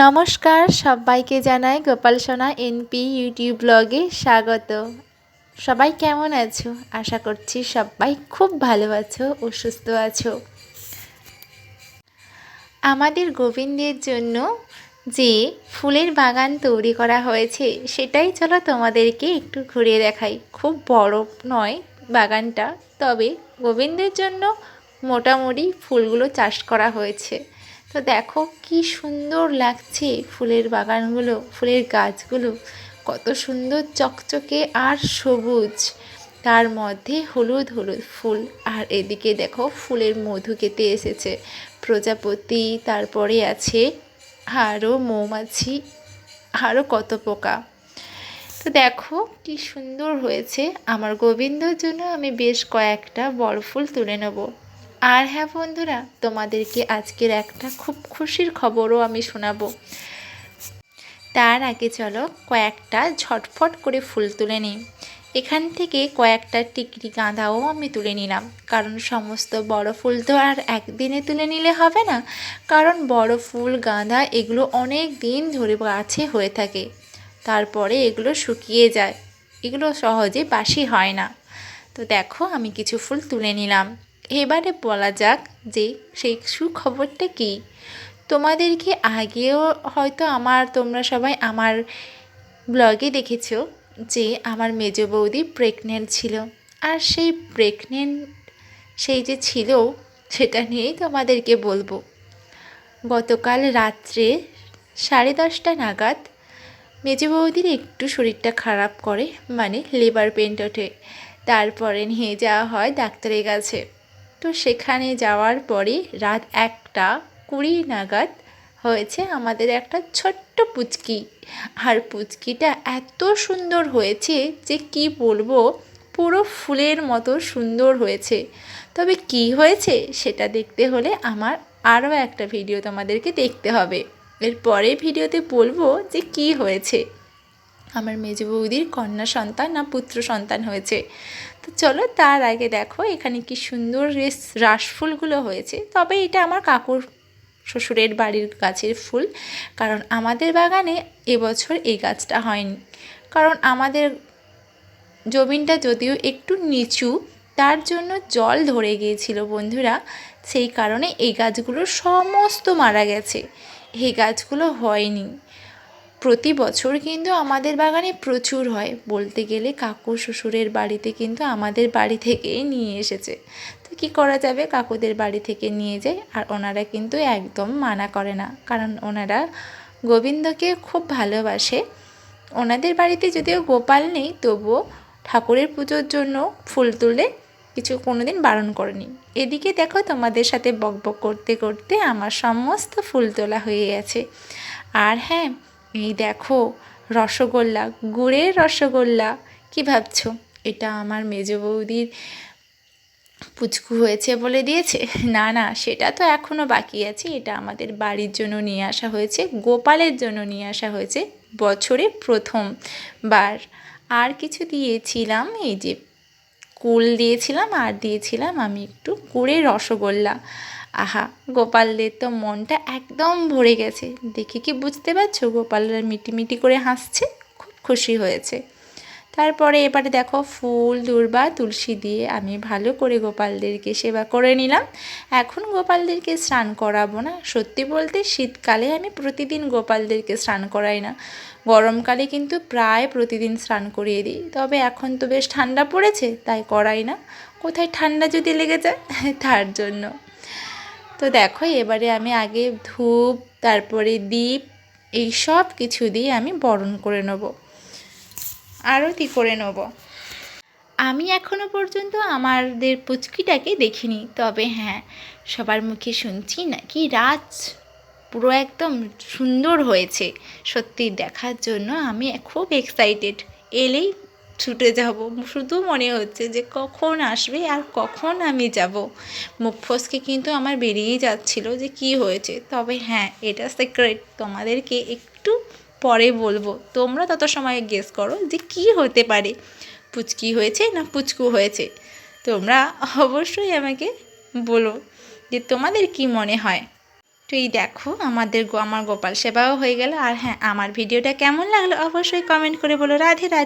নমস্কার, সবাইকে জানাই গোপাল সোনা এনপি ইউটিউব ব্লগে স্বাগত। সবাই কেমন আছো? আশা করছি সবাই খুব ভালো আছো ও সুস্থ আছো। আমাদের গোবিন্দের জন্য যে ফুলের বাগান তৈরি করা হয়েছে, সেটাই চলো তোমাদেরকে একটু ঘুরিয়ে দেখাই। খুব বড় নয় বাগানটা, তবে গোবিন্দের জন্য মোটামুটি ফুলগুলো চাষ করা হয়েছে। তো দেখো কি সুন্দর লাগছে ফুলের বাগানগুলো, ফুলের গাছগুলো। কত সুন্দর চকচকে আর সবুজ। তার মধ্যে হলুদ হলুদ ফুল। আর এদিকে দেখো ফুলের মধু কেটে এসেছে। প্রজাপতি, তারপরে আছে আরও মৌমাছি আরও কত পোকা। তো দেখো কি সুন্দর হয়েছে। আমার গোবিন্দর জন্য আমি বেশ কয়েকটা বড় ফুল তুলে নেব। আর হ্যাঁ বন্ধুরা, তোমাদেরকে আজকের একটা খুব খুশির খবরও আমি শোনাবো। তার আগে চলো কয়েকটা ঝটফট করে ফুল তুলে নিই। এখান থেকে কয়েকটা টিকরি গাঁদাও আমি তুলে নিলাম। কারণ সমস্ত বড় ফুল তো আর একদিনে তুলে নিলে হবে না। কারণ বড় ফুল গাঁদা এগুলো অনেক দিন ধরে গাছে হয়ে থাকে। তারপরে এগুলো শুকিয়ে যায়। এগুলো সহজে বাসি হয় না। তো দেখো আমি কিছু ফুল তুলে নিলাম। এবারে বলা যাক যে সেই সুখবরটা কী। তোমাদেরকে আগেও হয়তো আমার, তোমরা সবাই আমার ব্লগে দেখেছ যে আমার মেজ বৌদি প্রেগনেন্ট ছিল। আর সেই প্রেগনেন্ট সেই যে ছিল, সেটা নিয়েই তোমাদেরকে বলব। গতকাল রাত্রে সাড়ে দশটা নাগাদ মেজে বৌদির একটু শরীরটা খারাপ করে মানে লেবার পেন্ট ওঠে। তারপরে নিয়ে যাওয়া হয় ডাক্তারের কাছে। তো সেখানে যাওয়ার পরে রাত একটা কুড়ি নাগাদ হয়েছে আমাদের একটা ছোট্ট পুচকি। আর পুচকিটা এত সুন্দর হয়েছে যে কি বলব, পুরো ফুলের মতো সুন্দর হয়েছে। তবে কি হয়েছে সেটা দেখতে হলে আমার আরও একটা ভিডিও তোমাদেরকে দেখতে হবে। এর পরে ভিডিওতে বলব যে কি হয়েছে। আমার মেজ বৌদির কন্যা সন্তান না পুত্র সন্তান হয়েছে। তো চলো তার আগে দেখো এখানে কি সুন্দর রেস রাসফুলগুলো হয়েছে। তবে এটা আমার কাকুর শ্বশুরের বাড়ির গাছের ফুল, কারণ আমাদের বাগানে এবছর এই গাছটা হয়নি। কারণ আমাদের জমিনটা যদিও একটু নিচু, তার জন্য জল ধরে গিয়েছিল বন্ধুরা। সেই কারণে এই গাছগুলো সমস্ত মারা গেছে। এই গাছগুলো হয়নি। প্রতি বছর কিন্তু আমাদের বাগানে প্রচুর হয়। বলতে গেলে কাকু শ্বশুরের বাড়িতে কিন্তু আমাদের বাড়ি থেকেই নিয়ে এসেছে। তো কী করা যাবে? কাকুদের বাড়ি থেকে নিয়ে যায় আর ওনারা কিন্তু একদম মানা করে না। কারণ ওনারা গোবিন্দকে খুব ভালোবাসে। ওনাদের বাড়িতে যদিও গোপাল নেই, তবুও ঠাকুরের পুজোর জন্য ফুল তুলে কিছু কোনো দিন বারণ করেনি। এদিকে দেখো তোমাদের সাথে বকবক করতে করতে আমার সমস্ত ফুল তোলা হয়ে গেছে। আর হ্যাঁ এই দেখো, রসগোল্লা, গুড়ের রসগোল্লা। কি ভাবছ? এটা আমার মেজ বৌদির পুচকু হয়েছে বলে দিয়েছে? না না, সেটা তো এখনও বাকি আছে। এটা আমাদের বাড়ির জন্য নিয়ে আসা হয়েছে, গোপালের জন্য নিয়ে আসা হয়েছে, বছরে প্রথমবার। আর কিছু দিয়েছিলাম, এই যে কুল দিয়েছিলাম, আর দিয়েছিলাম আমি একটু গুড়ের রসগোল্লা। আহা গোপালদের তো মনটা একদম ভরে গেছে। দেখে কি বুঝতে পারছ? গোপালরা মিটি করে হাসছে, খুব খুশি হয়েছে। তারপরে এবারে দেখো ফুল, দুর্বা, তুলসী দিয়ে আমি ভালো করে গোপালদেরকে সেবা করে নিলাম। এখন গোপালদেরকে স্নান করাবো না। সত্যি বলতে শীতকালে আমি প্রতিদিন গোপালদেরকে স্নান করাই না। গরমকালে কিন্তু প্রায় প্রতিদিন স্নান করিয়ে দিই। তবে এখন তো বেশ ঠান্ডা পড়েছে, তাই করাই না। কোথায় ঠান্ডা যদি লেগে যায়, তার জন্য। তো দেখো, এবারে আমি আগে ধূপ, তারপরে দ্বীপ এই সব কিছু দিয়ে আমি বরণ করে নেব। আরতি করে নেব। আমি এখনও পর্যন্ত আমাদের পুচকিটাকে দেখিনি, তবে হ্যাঁ সবার মুখে শুনছি নাকি রাজ পুরো একদম সুন্দর হয়েছে। সত্যি, দেখার জন্য আমি খুব এক্সাইটেড এলেই ছুটে যাব। শুধু মনে হচ্ছে যে কখন আসবে আর কখন আমি যাব। মুখ ফসকে কিন্তু আমার বেরিয়েই যাচ্ছিল যে কি হয়েছে। তবে হ্যাঁ এটা সিক্রেট তোমাদেরকে একটু পরে বলব। তোমরা তত সময় গেস করো যে কি হতে পারে। পুচকি হয়েছে না পুচকু হয়েছে? তোমরা অবশ্যই আমাকে বলো যে তোমাদের কি মনে হয়। তো এই দেখো, আমাদের আমার গোপাল সেবাও হয়ে গেল। আর হ্যাঁ আমার ভিডিওটা কেমন লাগল অবশ্যই কমেন্ট করে বলো। রাধে রাধে।